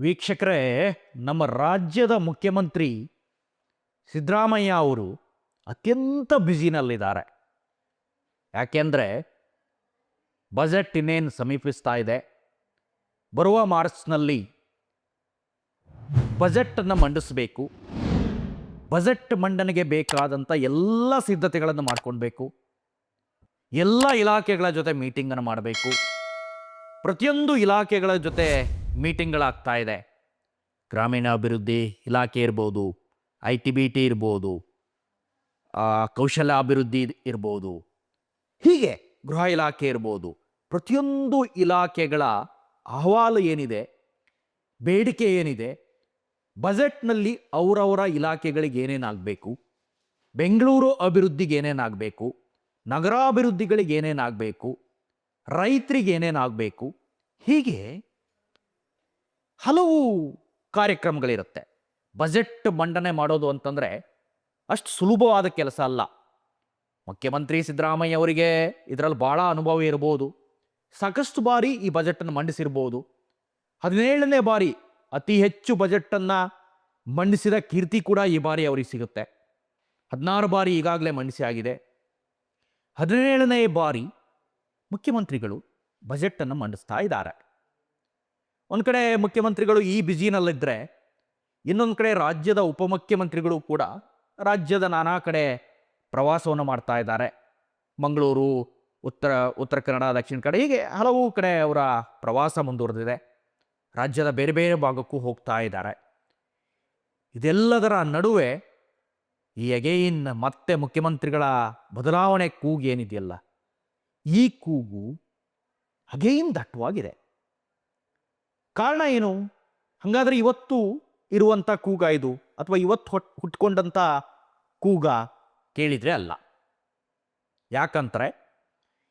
ವೀಕ್ಷಕರೇ, ನಮ್ಮ ರಾಜ್ಯದ ಮುಖ್ಯಮಂತ್ರಿ ಸಿದ್ದರಾಮಯ್ಯ ಅವರು ಅತ್ಯಂತ ಬ್ಯುಸಿನಲ್ಲಿದ್ದಾರೆ. ಯಾಕೆಂದರೆ ಬಜೆಟ್ ಇನ್ನೇನು ಸಮೀಪಿಸ್ತಾ ಇದೆ. ಬರುವ ಮಾರ್ಚ್ನಲ್ಲಿ ಬಜೆಟನ್ನು ಮಂಡಿಸಬೇಕು. ಬಜೆಟ್ ಮಂಡನೆಗೆ ಬೇಕಾದಂಥ ಎಲ್ಲ ಸಿದ್ಧತೆಗಳನ್ನು ಮಾಡ್ಕೊಳ್ಬೇಕು. ಎಲ್ಲ ಇಲಾಖೆಗಳ ಜೊತೆ ಮೀಟಿಂಗನ್ನು ಮಾಡಬೇಕು. ಪ್ರತಿಯೊಂದು ಇಲಾಖೆಗಳ ಜೊತೆ ಮೀಟಿಂಗ್ಗಳಾಗ್ತಾ ಇದೆ. ಗ್ರಾಮೀಣಾಭಿವೃದ್ಧಿ ಇಲಾಖೆ ಇರ್ಬೋದು ಐ ಟಿ ಬಿ ಟಿ ಇರ್ಬೋದು ಆ, ಕೌಶಲ್ಯ ಅಭಿವೃದ್ಧಿ ಇರ್ಬೋದು ಹೀಗೆ ಗೃಹ ಇಲಾಖೆ ಇರ್ಬೋದು ಪ್ರತಿಯೊಂದು ಇಲಾಖೆಗಳ ಅಹವಾಲು ಏನಿದೆ ಬೇಡಿಕೆ ಏನಿದೆ ಬಜೆಟ್ನಲ್ಲಿ ಅವರವರ ಇಲಾಖೆಗಳಿಗೆ ಏನೇನಾಗಬೇಕು ಬೆಂಗಳೂರು ಅಭಿವೃದ್ಧಿಗೆ ಏನೇನಾಗಬೇಕು ನಗರಾಭಿವೃದ್ಧಿಗಳಿಗೆ ಏನೇನಾಗಬೇಕು ರೈತರಿಗೆ ಏನೇನಾಗಬೇಕು ಹೀಗೆ ಹಲವು ಕಾರ್ಯಕ್ರಮಗಳಿರುತ್ತೆ. ಬಜೆಟ್ ಮಂಡನೆ ಮಾಡೋದು ಅಂತಂದರೆ ಅಷ್ಟು ಸುಲಭವಾದ ಕೆಲಸ ಅಲ್ಲ. ಮುಖ್ಯಮಂತ್ರಿ ಸಿದ್ದರಾಮಯ್ಯ ಅವರಿಗೆ ಇದರಲ್ಲಿ ಭಾಳ ಅನುಭವ ಇರ್ಬೋದು. ಸಾಕಷ್ಟು ಬಾರಿ ಈ ಬಜೆಟನ್ನು ಮಂಡಿಸಿರ್ಬೋದು. ಹದಿನೇಳನೇ ಬಾರಿ ಅತಿ ಹೆಚ್ಚು ಬಜೆಟನ್ನು ಮಂಡಿಸಿದ ಕೀರ್ತಿ ಕೂಡ ಈ ಬಾರಿ ಅವರಿಗೆ ಸಿಗುತ್ತೆ. ಹದಿನಾರು ಬಾರಿ ಈಗಾಗಲೇ ಮಂಡಿಸಿ ಆಗಿದೆ. ಹದಿನೇಳನೇ ಬಾರಿ ಮುಖ್ಯಮಂತ್ರಿಗಳು ಬಜೆಟನ್ನು ಮಂಡಿಸ್ತಾ ಇದ್ದಾರೆ. ಒಂದು ಕಡೆ ಮುಖ್ಯಮಂತ್ರಿಗಳು ಈ ಬ್ಯುಸಿನಲ್ಲಿದ್ದರೆ ಇನ್ನೊಂದು ಕಡೆ ರಾಜ್ಯದ ಉಪಮುಖ್ಯಮಂತ್ರಿಗಳು ಕೂಡ ರಾಜ್ಯದ ನಾನಾ ಕಡೆ ಪ್ರವಾಸವನ್ನು ಮಾಡ್ತಾ ಇದ್ದಾರೆ. ಮಂಗಳೂರು, ಉತ್ತರ ಉತ್ತರ ಕನ್ನಡ, ದಕ್ಷಿಣ ಕಡೆ ಹೀಗೆ ಹಲವು ಕಡೆ ಅವರ ಪ್ರವಾಸ ಮುಂದುವರೆದಿದೆ. ರಾಜ್ಯದ ಬೇರೆ ಬೇರೆ ಭಾಗಕ್ಕೂ ಹೋಗ್ತಾ ಇದ್ದಾರೆ. ಇದೆಲ್ಲದರ ನಡುವೆ ಈ ಅಗೈನ್ ಮತ್ತೆ ಮುಖ್ಯಮಂತ್ರಿಗಳ ಬದಲಾವಣೆ ಕೂಗು ಏನಿದೆಯಲ್ಲ ಈ ಕೂಗು ಅಗೈನ್ ದಟ್ಟವಾಗಿದೆ. ಕಾರಣ ಏನು? ಹಾಗಾದ್ರೆ ಇವತ್ತು ಇರುವಂಥ ಕೂಗ ಇದು, ಅಥವಾ ಇವತ್ತು ಹೊಟ್ ಹುಟ್ಕೊಂಡಂಥ ಕೂಗ ಕೇಳಿದರೆ ಅಲ್ಲ. ಯಾಕಂದ್ರೆ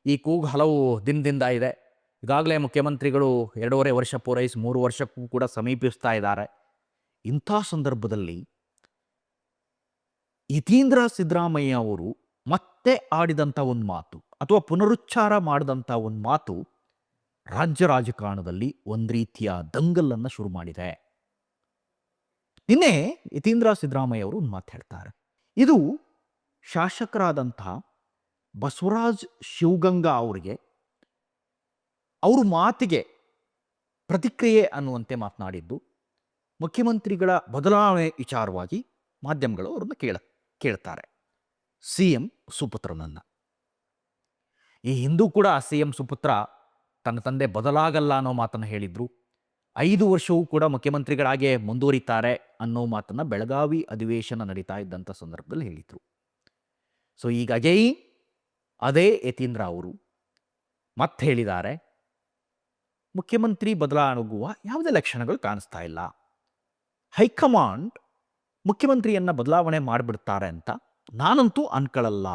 ಈ ಕೂಗ ಹಲವು ದಿನದಿಂದ ಇದೆ. ಈಗಾಗಲೇ ಮುಖ್ಯಮಂತ್ರಿಗಳು ಎರಡೂವರೆ ವರ್ಷ ಪೂರೈಸಿ ಮೂರು ವರ್ಷಕ್ಕೂ ಕೂಡ ಸಮೀಪಿಸ್ತಾ ಇದ್ದಾರೆ. ಇಂಥ ಸಂದರ್ಭದಲ್ಲಿ ಯತೀಂದ್ರ ಸಿದ್ದರಾಮಯ್ಯ ಅವರು ಮತ್ತೆ ಆಡಿದಂಥ ಒಂದು ಮಾತು, ಅಥವಾ ಪುನರುಚ್ಚಾರ ಮಾಡಿದಂಥ ಒಂದು ಮಾತು ರಾಜ್ಯ ರಾಜಕಾರಣದಲ್ಲಿ ಒಂದು ರೀತಿಯ ದಂಗಲನ್ನು ಶುರು ಮಾಡಿದೆ. ನಿನ್ನೆ ಯತೀಂದ್ರ ಸಿದ್ದರಾಮಯ್ಯ ಅವರು ಒಂದು ಮಾತು ಹೇಳ್ತಾರೆ. ಇದು ಶಾಸಕರಾದಂಥ ಬಸವರಾಜ್ ಶಿವಗಂಗಾ ಅವರಿಗೆ ಅವ್ರ ಮಾತಿಗೆ ಪ್ರತಿಕ್ರಿಯೆ ಅನ್ನುವಂತೆ ಮಾತನಾಡಿದ್ದು ಮುಖ್ಯಮಂತ್ರಿಗಳ ಬದಲಾವಣೆ ವಿಚಾರವಾಗಿ ಮಾಧ್ಯಮಗಳು ಅವರನ್ನು ಕೇಳ, ಕೇಳ್ತಾರೆ. ಸಿ ಎಂ ಸುಪುತ್ರನನ್ನ. ಈ ಹಿಂದೂ ಕೂಡ ಸಿ ಎಂ ಸುಪುತ್ರ ತನ್ನ ತಂದೆ ಬದಲಾಗಲ್ಲ ಅನ್ನೋ ಮಾತನ್ನು ಹೇಳಿದರು. ಐದು ವರ್ಷವೂ ಕೂಡ ಮುಖ್ಯಮಂತ್ರಿಗಳಾಗೆ ಮುಂದುವರಿತಾರೆ ಅನ್ನೋ ಮಾತನ್ನು ಬೆಳಗಾವಿ ಅಧಿವೇಶನ ನಡೀತಾ ಇದ್ದಂಥ ಸಂದರ್ಭದಲ್ಲಿ ಹೇಳಿದರು. ಸೊ, ಈಗ ಅಜಯ್, ಅದೇ ಯತೀಂದ್ರ ಅವರು ಮತ್ತೆ ಹೇಳಿದ್ದಾರೆ, ಮುಖ್ಯಮಂತ್ರಿ ಬದಲಾಗುವ ಯಾವುದೇ ಲಕ್ಷಣಗಳು ಕಾಣಿಸ್ತಾ ಇಲ್ಲ. ಹೈಕಮಾಂಡ್ ಮುಖ್ಯಮಂತ್ರಿಯನ್ನ ಬದಲಾವಣೆ ಮಾಡಿಬಿಡ್ತಾರೆ ಅಂತ ನಾನಂತೂ ಅನ್ಕೊಳ್ಳಲ್ಲ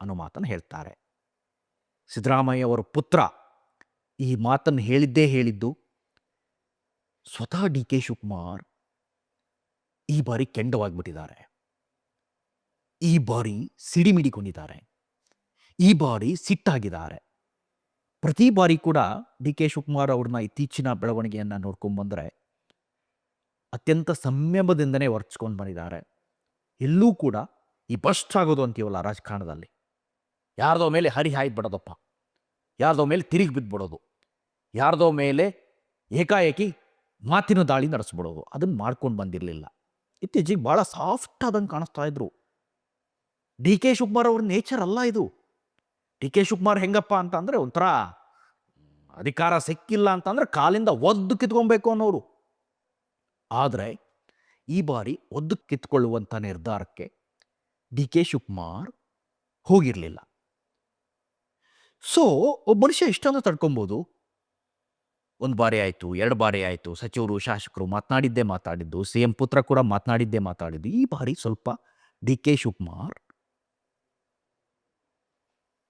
ಅನ್ನೋ ಮಾತನ್ನು ಹೇಳ್ತಾರೆ. ಸಿದ್ದರಾಮಯ್ಯ ಅವರ ಪುತ್ರ ಈ ಮಾತನ್ನು ಹೇಳಿದ್ದೇ ಹೇಳಿದ್ದು ಸ್ವತಃ ಡಿ ಕೆ ಶಿವಕುಮಾರ್ ಈ ಬಾರಿ ಕೆಂಡವಾಗಿಬಿಟ್ಟಿದ್ದಾರೆ. ಈ ಬಾರಿ ಸಿಡಿಮಿಡಿಕೊಂಡಿದ್ದಾರೆ ಈ ಬಾರಿ ಸಿಟ್ಟಾಗಿದ್ದಾರೆ. ಪ್ರತಿ ಬಾರಿ ಕೂಡ ಡಿ ಕೆ ಶಿವಕುಮಾರ್ ಅವ್ರನ್ನ ಇತ್ತೀಚಿನ ಬೆಳವಣಿಗೆಯನ್ನು ನೋಡ್ಕೊಂಡು ಬಂದರೆ ಅತ್ಯಂತ ಸಂಯಮದಿಂದನೇ ವರ್ತಿಸ್ಕೊಂಡು ಬಂದಿದ್ದಾರೆ. ಎಲ್ಲೂ ಕೂಡ ಈ ಬಸ್ಟ್ ಆಗೋದು ಅಂತೀವಲ್ಲ ರಾಜಕಾರಣದಲ್ಲಿ? ಯಾರದೋ ಮೇಲೆ ಹರಿ ಹಾಯ್ದು ಬಿಡೋದಪ್ಪ. ಯಾರ್ದೋ ಮೇಲೆ ತಿರುಗಿ ಬಿದ್ದುಬಿಡೋದು ಯಾರದೋ ಮೇಲೆ ಏಕಾಏಕಿ ಮಾತಿನ ದಾಳಿ ನಡೆಸ್ಬಿಡೋದು. ಅದನ್ನು ಮಾಡ್ಕೊಂಡು ಬಂದಿರಲಿಲ್ಲ. ಇತ್ತೀಚೆಗೆ ಭಾಳ ಸಾಫ್ಟ್ ಆದಂಗೆ ಕಾಣಿಸ್ತಾ ಇದ್ರು. ಡಿ ಕೆ ಶಿವಕುಮಾರ್ ಅವ್ರ ನೇಚರ್ ಅಲ್ಲ ಇದು. ಡಿ ಕೆ ಶಿವಕುಮಾರ್ ಹೆಂಗಪ್ಪ ಅಂತ ಅಂದರೆ ಒಂಥರ ಅಧಿಕಾರ ಸಿಕ್ಕಿಲ್ಲ ಅಂತಂದ್ರೆ ಕಾಲಿಂದ ಒದ್ದು ಕಿತ್ಕೊಬೇಕು ಅನ್ನೋರು. ಆದರೆ ಈ ಬಾರಿ ಒದ್ದು ಕಿತ್ಕೊಳ್ಳುವಂಥ ನಿರ್ಧಾರಕ್ಕೆ ಡಿ ಕೆ ಶಿವಕುಮಾರ್ ಹೋಗಿರಲಿಲ್ಲ. ಸೊ ಒಬ್ಬ ಮನುಷ್ಯ ಇಷ್ಟೊಂದು ತಡ್ಕೊಬೋದು. ಒಂದು ಬಾರಿ ಆಯಿತು, ಎರಡು ಬಾರಿ ಆಯಿತು, ಸಚಿವರು, ಶಾಸಕರು ಮಾತನಾಡಿದ್ದೇ ಮಾತಾಡಿದ್ದು, ಸಿ ಎಂ ಪುತ್ರ ಕೂಡ ಮಾತನಾಡಿದ್ದೇ ಮಾತಾಡಿದ್ದು, ಈ ಬಾರಿ ಸ್ವಲ್ಪ ಡಿ ಕೆ ಶಿವಕುಮಾರ್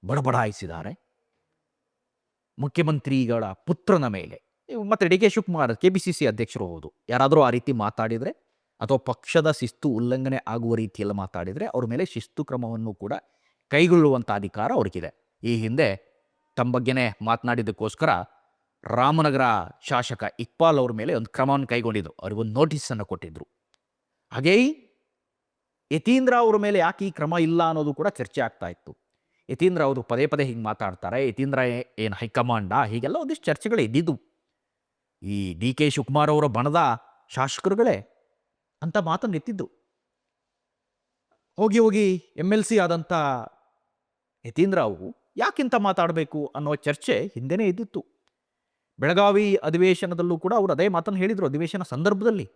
ಬಡಬಡಾಯಿಸಿದ್ದಾರೆ. ಮುಖ್ಯಮಂತ್ರಿಗಳ ಪುತ್ರನ ಮೇಲೆ. ಮತ್ತೆ D K Shivakumar, K P C C ಅಧ್ಯಕ್ಷರು ಹೌದು. ಯಾರಾದರೂ ಆ ರೀತಿ ಮಾತಾಡಿದರೆ ಅಥವಾ ಪಕ್ಷದ ಶಿಸ್ತು ಉಲ್ಲಂಘನೆ ಆಗುವ ರೀತಿಯಲ್ಲಿ ಮಾತಾಡಿದರೆ ಅವ್ರ ಮೇಲೆ ಶಿಸ್ತು ಕ್ರಮವನ್ನು ಕೂಡ ಕೈಗೊಳ್ಳುವಂಥ ಅಧಿಕಾರ ಅವ್ರಿಗಿದೆ. ಈ ಹಿಂದೆ ತಮ್ಮ ಬಗ್ಗೆನೇ ಮಾತನಾಡಿದ್ದಕ್ಕೋಸ್ಕರ ರಾಮನಗರ ಶಾಸಕ ಇಕ್ಬಾಲ್ ಅವ್ರ ಮೇಲೆ ಒಂದು ಕ್ರಮವನ್ನು ಕೈಗೊಂಡಿದ್ರು ಅವ್ರಿಗೊಂದು ನೋಟಿಸನ್ನು ಕೊಟ್ಟಿದ್ರು. ಹಾಗೇ ಯತೀಂದ್ರ ಅವ್ರ ಮೇಲೆ ಯಾಕೆ ಈ ಕ್ರಮ ಇಲ್ಲ ಅನ್ನೋದು ಕೂಡ ಚರ್ಚೆ ಆಗ್ತಾ ಇತ್ತು. ಯತೀಂದ್ರ ಅವರು ಪದೇ ಪದೇ ಹಿಂಗೆ ಮಾತಾಡ್ತಾರೆ. ಯತೀಂದ್ರ ಏನು ಹೈಕಮಾಂಡಾ? ಹೀಗೆಲ್ಲ ಒಂದಿಷ್ಟು ಚರ್ಚೆಗಳು ಇದ್ದಿದ್ದು. ಈ ಡಿ ಕೆ ಶಿವಕುಮಾರ್ ಅವರ ಬಣದ ಶಾಸಕರುಗಳೇ ಅಂತ ಮಾತನ್ನು ಎತ್ತಿದ್ದು. ಹೋಗಿ ಹೋಗಿ ಎಂ ಎಲ್ ಸಿ ಆದಂಥ ಯತೀಂದ್ರ ಅವರು ಯಾಕಿಂತ ಮಾತಾಡಬೇಕು ಅನ್ನೋ ಚರ್ಚೆ ಹಿಂದೆನೇ ಇದ್ದಿತ್ತು. ಬೆಳಗಾವಿ ಅಧಿವೇಶನದಲ್ಲೂ ಕೂಡ ಅವರು ಅದೇ ಮಾತನ್ನು ಹೇಳಿದರು ಅಧಿವೇಶನ ಸಂದರ್ಭದಲ್ಲಿ.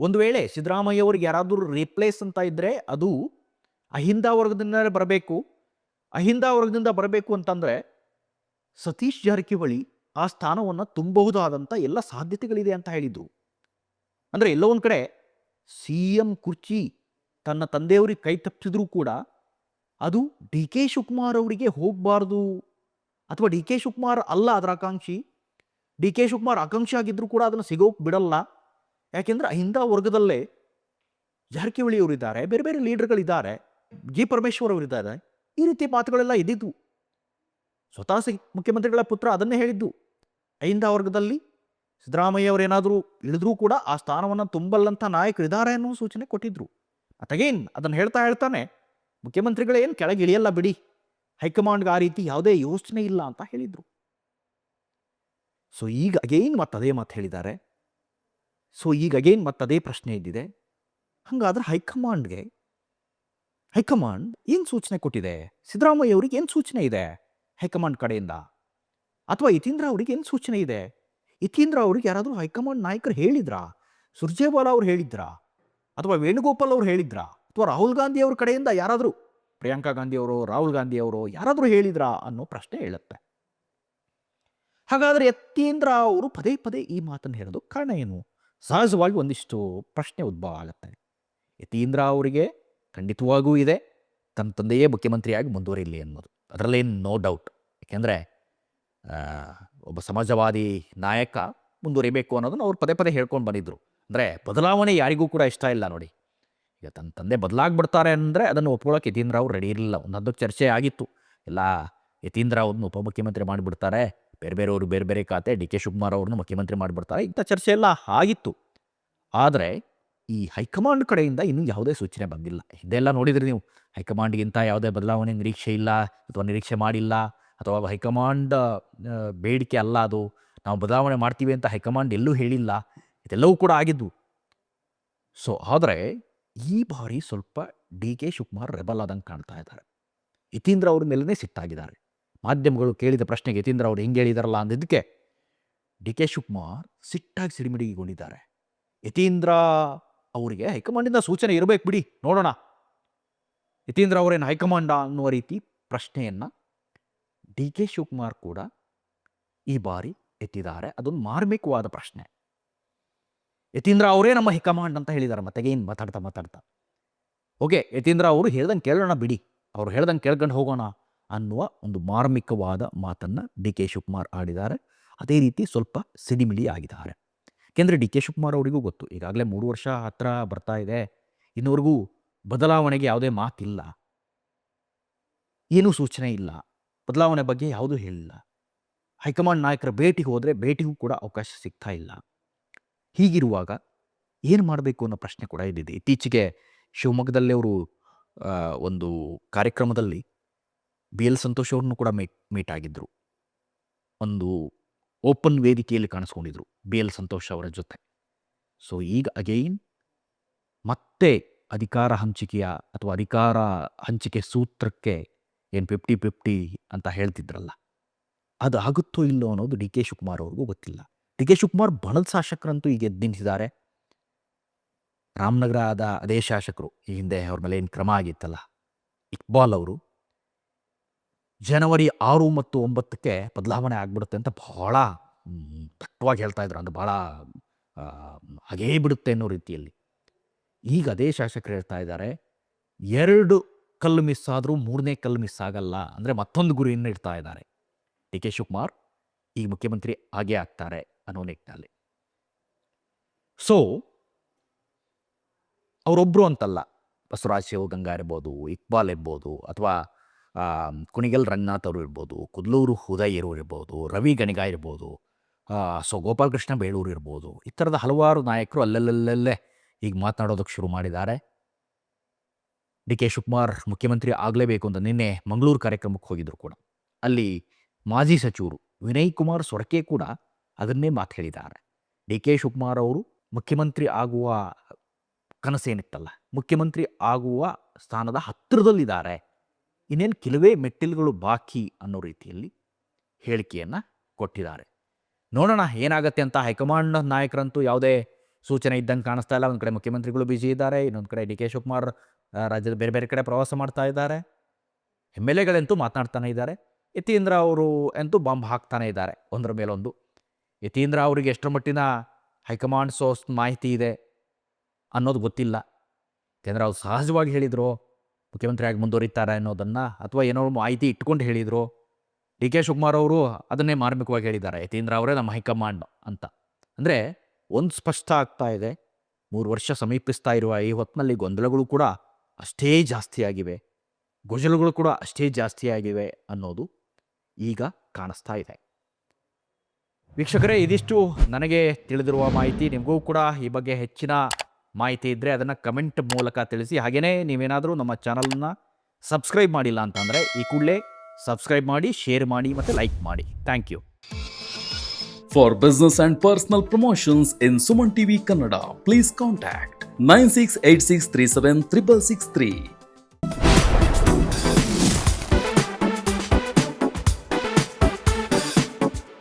ಒಂದು ವೇಳೆ ಸಿದ್ದರಾಮಯ್ಯ ಅವ್ರಿಗೆ ಯಾರಾದರೂ ರಿಪ್ಲೇಸ್ ಅಂತ ಇದ್ದರೆ ಅದು ಅಹಿಂದ ವರ್ಗದಿಂದಲೇ ಬರಬೇಕು. ಅಹಿಂದ ವರ್ಗದಿಂದ ಬರಬೇಕು ಅಂತಂದರೆ ಸತೀಶ್ ಜಾರಕಿಹೊಳಿ ಆ ಸ್ಥಾನವನ್ನು ತುಂಬಬಹುದಾದಂಥ ಎಲ್ಲ ಸಾಧ್ಯತೆಗಳಿದೆ ಅಂತ ಹೇಳಿದ್ದು ಅಂದರೆ ಎಲ್ಲೋ ಒಂದು ಕಡೆ ಸಿ ಎಂ ಕುರ್ಚಿ ತನ್ನ ತಂದೆಯವರಿಗೆ ಕೈ ತಪ್ಪಿಸಿದ್ರೂ ಕೂಡ ಅದು ಡಿ ಕೆ ಶಿವಕುಮಾರ್ ಅವರಿಗೆ ಹೋಗಬಾರ್ದು ಅಥವಾ ಡಿ ಕೆ ಶಿವಕುಮಾರ್ ಅಲ್ಲ ಅದರ ಆಕಾಂಕ್ಷಿ. ಡಿ ಕೆ ಶಿವಕುಮಾರ್ ಆಕಾಂಕ್ಷಿ ಆಗಿದ್ದರೂ ಕೂಡ ಅದನ್ನು ಸಿಗೋಕೆ ಬಿಡಲ್ಲ. ಯಾಕೆಂದರೆ ಅಹಿಂದ ವರ್ಗದಲ್ಲೇ ಜಾರಕಿಹೊಳಿ ಅವರಿದ್ದಾರೆ ಬೇರೆ ಬೇರೆ ಲೀಡರ್ಗಳಿದ್ದಾರೆ ಜಿ ಪರಮೇಶ್ವರ್ ಅವರಿದ್ದಾರೆ ಈ ರೀತಿ ಮಾತುಗಳೆಲ್ಲ ಇದ್ದಿದ್ದು ಸ್ವತಃ ಮುಖ್ಯಮಂತ್ರಿಗಳ ಪುತ್ರ ಅದನ್ನೇ ಹೇಳಿದ್ದು. ಅಹಿಂದ ವರ್ಗದಲ್ಲಿ ಸಿದ್ದರಾಮಯ್ಯ ಅವರೇನಾದರೂ ಇಳಿದ್ರೂ ಕೂಡ ಆ ಸ್ಥಾನವನ್ನು ತುಂಬಲ್ಲಂಥ ನಾಯಕರಿದ್ದಾರೆ ಅನ್ನೋ ಸೂಚನೆ ಕೊಟ್ಟಿದ್ದರು ಅತಗೇನ್ ಅದನ್ನು ಹೇಳ್ತಾ ಹೇಳ್ತಾನೆ ಮುಖ್ಯಮಂತ್ರಿಗಳೇನು ಕೆಳಗೆ ಇಳಿಯಲ್ಲ ಬಿಡಿ. ಹೈಕಮಾಂಡ್ಗೆ ಆ ರೀತಿ ಯಾವುದೇ ಯೋಚನೆ ಇಲ್ಲ ಅಂತ ಹೇಳಿದರು. ಸೊ ಈಗ ಅಗೇನ್ ಅದೇ ಮಾತು ಹೇಳಿದ್ದಾರೆ. ಸೊ ಈಗ ಅಗೇನ್ ಅದೇ ಪ್ರಶ್ನೆ ಇದ್ದಿದೆ. ಹಾಗಾದ್ರೆ ಹೈಕಮಾಂಡ್ಗೆ ಹೈಕಮಾಂಡ್ ಏನು ಸೂಚನೆ ಕೊಟ್ಟಿದೆ? ಸಿದ್ದರಾಮಯ್ಯ ಅವ್ರಿಗೆ ಏನು ಸೂಚನೆ ಇದೆ? ಹೈಕಮಾಂಡ್ ಕಡೆಯಿಂದ. ಅಥವಾ ಯತೀಂದ್ರ ಅವ್ರಿಗೆ ಏನು ಸೂಚನೆ ಇದೆ? ಯತೀಂದ್ರ ಅವ್ರಿಗೆ ಯಾರಾದರೂ ಹೈಕಮಾಂಡ್ ನಾಯಕರು ಹೇಳಿದ್ರಾ? ಸುರ್ಜೇವಾಲಾ ಅವ್ರು ಹೇಳಿದ್ರಾ? ಅಥವಾ ವೇಣುಗೋಪಾಲ್ ಅವ್ರು ಹೇಳಿದ್ರಾ? ಅಥವಾ ರಾಹುಲ್ ಗಾಂಧಿ ಅವ್ರ ಕಡೆಯಿಂದ ಯಾರಾದರೂ, ಪ್ರಿಯಾಂಕಾ ಗಾಂಧಿ ಅವರು ರಾಹುಲ್ ಗಾಂಧಿ ಅವರು ಯಾರಾದರೂ ಹೇಳಿದ್ರಾ ಅನ್ನೋ ಪ್ರಶ್ನೆ ಹೇಳುತ್ತೆ. ಹಾಗಾದರೆ ಯತೀಂದ್ರ ಅವರು ಪದೇ ಪದೇ ಈ ಮಾತನ್ನು ಹೇಳೋದು ಕಾರಣ ಏನು? ಸಹಜವಾಗಿ ಒಂದಿಷ್ಟು ಪ್ರಶ್ನೆ ಉದ್ಭವ ಆಗುತ್ತೆ ಯತೀಂದ್ರ ಅವರಿಗೆ ಖಂಡಿತವಾಗೂ ಇದೆ. ತನ್ನ ತಂದೆಯೇ ಮುಖ್ಯಮಂತ್ರಿಯಾಗಿ ಮುಂದುವರಿಯಲಿ ಅನ್ನೋದು. ಅದರಲ್ಲೇನು ನೋ ಡೌಟ್ ಯಾಕೆಂದರೆ ಒಬ್ಬ ಸಮಾಜವಾದಿ ನಾಯಕ ಮುಂದುವರಿಬೇಕು ಅನ್ನೋದನ್ನು ಅವ್ರು ಪದೇ ಪದೇ ಹೇಳ್ಕೊಂಡು ಬಂದಿದ್ದರು ಅಂದರೆ ಬದಲಾವಣೆ ಯಾರಿಗೂ ಕೂಡ ಇಷ್ಟ ಇಲ್ಲ ನೋಡಿ. ಈಗ ತನ್ನ ತಂದೆ ಬದಲಾಗ್ಬಿಡ್ತಾರೆ ಅಂದರೆ ಅದನ್ನು ಒಪ್ಕೊಳ್ಳೋಕೆ ಯತೀಂದ್ರ ಅವ್ರು ರೆಡಿ ಇರಲಿಲ್ಲ. ಒಂದೊಂದು ಚರ್ಚೆ ಆಗಿತ್ತು. ಎಲ್ಲ ಯತೀಂದ್ರ ಅವ್ರನ್ನ ಉಪಮುಖ್ಯಮಂತ್ರಿ ಮಾಡಿಬಿಡ್ತಾರೆ. ಬೇರೆ ಬೇರೆಯವರು ಬೇರೆ ಬೇರೆ ಖಾತೆ ಡಿ ಕೆ ಶಿವಕುಮಾರ್ ಅವ್ರನ್ನ ಮುಖ್ಯಮಂತ್ರಿ ಮಾಡಿಬಿಡ್ತಾರೆ. ಇಂಥ ಚರ್ಚೆ ಎಲ್ಲ ಆಗಿತ್ತು. ಆದರೆ ಈ ಹೈಕಮಾಂಡ್ ಕಡೆಯಿಂದ ಇನ್ನೂ ಯಾವುದೇ ಸೂಚನೆ ಬಂದಿಲ್ಲ. ಇದೆಲ್ಲ ನೋಡಿದ್ರಿ ನೀವು ಹೈಕಮಾಂಡ್ಗಿಂತ ಯಾವುದೇ ಬದಲಾವಣೆ ನಿರೀಕ್ಷೆ ಇಲ್ಲ ಅಥವಾ ನಿರೀಕ್ಷೆ ಮಾಡಿಲ್ಲ ಅಥವಾ ಹೈಕಮಾಂಡ್ ಬೇಡಿಕೆ ಅಲ್ಲ ಅದು. ನಾವು ಬದಲಾವಣೆ ಮಾಡ್ತೀವಿ ಅಂತ ಹೈಕಮಾಂಡ್ ಎಲ್ಲೂ ಹೇಳಿಲ್ಲ. ಇದೆಲ್ಲವೂ ಕೂಡ ಆಗಿದ್ದು ಸೊ ಆದರೆ ಈ ಬಾರಿ ಸ್ವಲ್ಪ ಡಿ ಕೆ ಶಿವಕುಮಾರ್ ರೆಬಲ್ ಆದಂಗೆ ಕಾಣ್ತಾ ಇದ್ದಾರೆ. ಯತೀಂದ್ರ ಅವ್ರ ಮೇಲೇ ಸಿಟ್ಟಾಗಿದ್ದಾರೆ. ಮಾಧ್ಯಮಗಳು ಕೇಳಿದ ಪ್ರಶ್ನೆಗೆ ಯತೀಂದ್ರ ಅವ್ರು ಹೆಂಗೆ ಹೇಳಿದಾರಲ್ಲ ಅಂದಿದ್ದಕ್ಕೆ ಡಿ ಕೆ ಶಿವಕುಮಾರ್ ಸಿಟ್ಟಾಗಿ ಸಿಡಿಮಿಡಿಗೊಂಡಿದ್ದಾರೆ. ಯತೀಂದ್ರ ಅವರಿಗೆ ಹೈಕಮಾಂಡಿಂದ ಸೂಚನೆ ಇರಬೇಕು ಬಿಡಿ, ನೋಡೋಣ. ಯತೀಂದ್ರ ಅವರೇನು ಹೈಕಮಾಂಡ ಅನ್ನುವ ರೀತಿ ಪ್ರಶ್ನೆಯನ್ನು ಡಿ ಕೆ ಶಿವಕುಮಾರ್ ಕೂಡ ಈ ಬಾರಿ ಎತ್ತಿದ್ದಾರೆ. ಅದೊಂದು ಮಾರ್ಮಿಕವಾದ ಪ್ರಶ್ನೆ. ಯತೀಂದ್ರ ಅವರೇ ನಮ್ಮ ಹೈಕಮಾಂಡ್ ಅಂತ ಹೇಳಿದ್ದಾರೆ ಮತ್ತೆ ಏನು ಮಾತಾಡ್ತಾ ಮಾತಾಡ್ತಾ? ಓಕೆ, ಯತೀಂದ್ರ ಅವರು ಹೇಳ್ದಂಗೆ ಕೇಳೋಣ ಬಿಡಿ. ಅವ್ರು ಹೇಳ್ದಂಗೆ ಕೇಳ್ಕೊಂಡು ಹೋಗೋಣ ಅನ್ನುವ ಒಂದು ಮಾರ್ಮಿಕವಾದ ಮಾತನ್ನು ಡಿ ಕೆ ಶಿವಕುಮಾರ್ ಆಡಿದ್ದಾರೆ. ಅದೇ ರೀತಿ ಸ್ವಲ್ಪ ಸಿಡಿಮಿಡಿ ಆಗಿದ್ದಾರೆ. ಏಕೆಂದರೆ ಡಿ ಕೆ ಶಿವಕುಮಾರ್ ಅವರಿಗೂ ಗೊತ್ತು, ಈಗಾಗಲೇ ಮೂರು ವರ್ಷ ಹತ್ರ ಬರ್ತಾ ಇದೆ. ಇನ್ನವರೆಗೂ ಬದಲಾವಣೆಗೆ ಯಾವುದೇ ಮಾತಿಲ್ಲ. ಏನೂ ಸೂಚನೆ ಇಲ್ಲ. ಬದಲಾವಣೆ ಬಗ್ಗೆ ಯಾವುದೂ ಹೇಳಿಲ್ಲ. ಹೈಕಮಾಂಡ್ ನಾಯಕರ ಭೇಟಿಗೆ ಹೋದರೆ ಭೇಟಿಗೂ ಕೂಡ ಅವಕಾಶ ಸಿಗ್ತಾ ಇಲ್ಲ. ಹೀಗಿರುವಾಗ ಏನು ಮಾಡಬೇಕು ಅನ್ನೋ ಪ್ರಶ್ನೆ ಕೂಡ ಇದ್ದಿದೆ. ಇತ್ತೀಚೆಗೆ ಶಿವಮೊಗ್ಗದಲ್ಲಿ ಅವರು ಒಂದು ಕಾರ್ಯಕ್ರಮದಲ್ಲಿ ಬಿ ಎಲ್ ಸಂತೋಷ್ ಅವ್ರನ್ನು ಕೂಡ ಮೀಟ್ ಮೀಟ್ ಆಗಿದ್ದರು ಒಂದು ಓಪನ್ ವೇದಿಕೆಯಲ್ಲಿ ಕಾಣಿಸ್ಕೊಂಡಿದ್ರು ಬಿ ಎಲ್ ಸಂತೋಷ್ ಅವರ ಜೊತೆ. ಸೊ ಈಗ ಅಗೈನ್ ಮತ್ತೆ ಅಧಿಕಾರ ಹಂಚಿಕೆಯ ಅಥವಾ ಅಧಿಕಾರ ಹಂಚಿಕೆ ಸೂತ್ರಕ್ಕೆ ಏನು ಫಿಫ್ಟಿ ಫಿಫ್ಟಿ ಅಂತ ಹೇಳ್ತಿದ್ರಲ್ಲ ಅದು ಆಗುತ್ತೋ ಇಲ್ಲೋ ಅನ್ನೋದು ಡಿ ಕೆ ಶಿವಕುಮಾರ್ ಅವ್ರಿಗೂ ಗೊತ್ತಿಲ್ಲ. ಡಿ ಕೆ ಶಿವಕುಮಾರ್ ಬಣದ ಶಾಸಕರಂತೂ ಈಗ ಎದ್ದು ನಿಂತಿದ್ದಾರೆ. ರಾಮನಗರದ ಅದೇ ಶಾಸಕರು ಈ ಹಿಂದೆ ಅವ್ರ ಮೇಲೆ ಏನು ಕ್ರಮ ಆಗಿತ್ತಲ್ಲ ಇಕ್ಬಾಲ್ ಅವರು. ಜನವರಿ ಆರು ಮತ್ತು ಒಂಬತ್ತಕ್ಕೆ ಬದಲಾವಣೆ ಆಗ್ಬಿಡುತ್ತೆ ಅಂತ ಬಹಳ ದಟ್ಟವಾಗಿ ಹೇಳ್ತಾ ಇದ್ರು. ಅಂದ್ರೆ ಆ, ಹಾಗೇ ಬಿಡುತ್ತೆ ಅನ್ನೋ ರೀತಿಯಲ್ಲಿ. ಈಗ ಅದೇ ಶಾಸಕರು ಹೇಳ್ತಾ ಇದ್ದಾರೆ ಎರಡು ಕಲ್ಲು ಮಿಸ್ ಆದರೂ ಮೂರನೇ ಕಲ್ಲು ಮಿಸ್ ಆಗಲ್ಲ ಅಂದರೆ ಮತ್ತೊಂದು ಗುರಿಯನ್ನು ಇಡ್ತಾ ಇದ್ದಾರೆ. ಡಿ ಕೆ ಶಿವಕುಮಾರ್ ಈಗ ಮುಖ್ಯಮಂತ್ರಿ ಆಗೇ ಆಗ್ತಾರೆ. ಅನ್ನೋ ನಿಟ್ಟಿನಲ್ಲಿ ಸೊ ಅವರೊಬ್ಬರು ಅಂತಲ್ಲ. ಬಸವರಾಜ್ ಶಿವಗಂಗಾ ಇರ್ಬೋದು, ಇಕ್ಬಾಲ್ ಇರ್ಬೋದು, ಅಥವಾ ಕುಣಿಗಲ್ ರಂಗನಾಥ್ ಅವರು ಇರ್ಬೋದು, ಕುದ್ಲೂರು ಹುದಯ್ ಇರು ಇರ್ಬೋದು, ರವಿ ಗಣಿಗಾ ಇರ್ಬೋದು ಸೊ ಗೋಪಾಲಕೃಷ್ಣ ಬೇಳೂರು ಇರ್ಬೋದು, ಈ ಥರದ ಹಲವಾರು ನಾಯಕರು ಅಲ್ಲಲ್ಲಲ್ಲೇ ಈಗ ಮಾತನಾಡೋದಕ್ಕೆ ಶುರು ಮಾಡಿದ್ದಾರೆ. ಡಿ ಕೆ ಶಿವಕುಮಾರ್ ಮುಖ್ಯಮಂತ್ರಿ ಆಗಲೇಬೇಕು ಅಂತ ನಿನ್ನೆ ಮಂಗಳೂರು ಕಾರ್ಯಕ್ರಮಕ್ಕೆ ಹೋಗಿದ್ರು ಕೂಡ. ಅಲ್ಲಿ ಮಾಜಿ ಸಚಿವರು ವಿನಯ್ ಕುಮಾರ್ ಸೊರಕೆ ಕೂಡ ಅದನ್ನೇ ಮಾತು ಹೇಳಿದ್ದಾರೆ. ಡಿ. ಕೆ. ಶಿವಕುಮಾರ್ ಅವರು ಮುಖ್ಯಮಂತ್ರಿ ಆಗುವ ಕನಸೇನಿತ್ತಲ್ಲ, ಮುಖ್ಯಮಂತ್ರಿ ಆಗುವ ಸ್ಥಾನದ ಹತ್ತಿರದಲ್ಲಿದ್ದಾರೆ. ಇನ್ನೇನು ಕೆಲವೇ ಮೆಟ್ಟಿಲುಗಳು ಬಾಕಿ ಅನ್ನೋ ರೀತಿಯಲ್ಲಿ ಹೇಳಿಕೆಯನ್ನು ಕೊಟ್ಟಿದ್ದಾರೆ. ನೋಡೋಣ ಏನಾಗುತ್ತೆ ಅಂತ ಹೈಕಮಾಂಡ್ ನಾಯಕರಂತೂ ಯಾವುದೇ ಸೂಚನೆ ಇದ್ದಂಗೆ ಕಾಣಿಸ್ತಾ ಇಲ್ಲ. ಒಂದು ಕಡೆ ಮುಖ್ಯಮಂತ್ರಿಗಳು ಬಿಜಿ ಇದ್ದಾರೆ, ಇನ್ನೊಂದು ಕಡೆ ಡಿ. ಕೆ. ಶಿವಕುಮಾರ್ ರಾಜ್ಯದ ಬೇರೆ ಬೇರೆ ಕಡೆ ಪ್ರವಾಸ ಮಾಡ್ತಾ ಇದ್ದಾರೆ. ಎಂ ಎಲ್ ಎಗಳಂತೂ ಮಾತನಾಡ್ತಾನೆ ಇದ್ದಾರೆ. ಯತೀಂದ್ರ ಅವರು ಅಂತೂ ಬಾಂಬ್ ಹಾಕ್ತಾನೆ ಇದ್ದಾರೆ, ಒಂದರ ಮೇಲೊಂದು. ಯತೀಂದ್ರ ಅವರಿಗೆ ಎಷ್ಟರ ಮಟ್ಟಿನ ಹೈಕಮಾಂಡ್ ಸೋರ್ಸ್ ಮಾಹಿತಿ ಇದೆ ಅನ್ನೋದು ಗೊತ್ತಿಲ್ಲ. ಯಾಕೆಂದರೆ ಅವ್ರು ಸಹಜವಾಗಿ ಹೇಳಿದರು, ಮುಖ್ಯಮಂತ್ರಿಯಾಗಿ ಮುಂದುವರಿತಾರೆ ಅನ್ನೋದನ್ನು ಅಥವಾ ಏನೋ ಮಾಹಿತಿ ಇಟ್ಕೊಂಡು ಹೇಳಿದರು. ಡಿ ಕೆ ಶಿವಕುಮಾರ್ ಅವರು ಅದನ್ನೇ ಮಾರ್ಮಿಕವಾಗಿ ಹೇಳಿದ್ದಾರೆ, ಯತೀಂದ್ರ ಅವರೇ ನಮ್ಮ ಹೈಕಮಾಂಡ್ ಅಂತ. ಅಂದರೆ ಒಂದು ಸ್ಪಷ್ಟ ಆಗ್ತಾ ಇದೆ, ಮೂರು ವರ್ಷ ಸಮೀಪಿಸ್ತಾ ಇರುವ ಈ ಹೊತ್ತಿನಲ್ಲಿ ಗೊಂದಲಗಳು ಕೂಡ ಅಷ್ಟೇ ಜಾಸ್ತಿಯಾಗಿವೆ, ಗುಜಲುಗಳು ಕೂಡ ಅಷ್ಟೇ ಜಾಸ್ತಿಯಾಗಿವೆ ಅನ್ನೋದು ಈಗ ಕಾಣಿಸ್ತಾ ಇದೆ. ವೀಕ್ಷಕರೇ ಇದಿಷ್ಟು ನನಗೆ ತಿಳಿದಿರುವ ಮಾಹಿತಿ. ನಿಮಗೂ ಕೂಡ ಈ ಬಗ್ಗೆ ಹೆಚ್ಚಿನ ಮಾಹಿತಿ ಇದ್ದರೆ ಅದನ್ನು ಕಮೆಂಟ್ ಮೂಲಕ ತಿಳಿಸಿ. ಹಾಗೆಯೇ ನೀವೇನಾದರೂ ನಮ್ಮ ಚಾನಲನ್ನು ಸಬ್ಸ್ಕ್ರೈಬ್ ಮಾಡಿಲ್ಲ ಅಂತಂದರೆ ಈ ಕೂಡಲೇ ಸಬ್ಸ್ಕ್ರೈಬ್ ಮಾಡಿ ಶೇರ್ ಮಾಡಿ ಮತ್ತು ಲೈಕ್ ಮಾಡಿ. Thank you. For business and personal promotions in Suman TV Kannada, please contact 9686376663.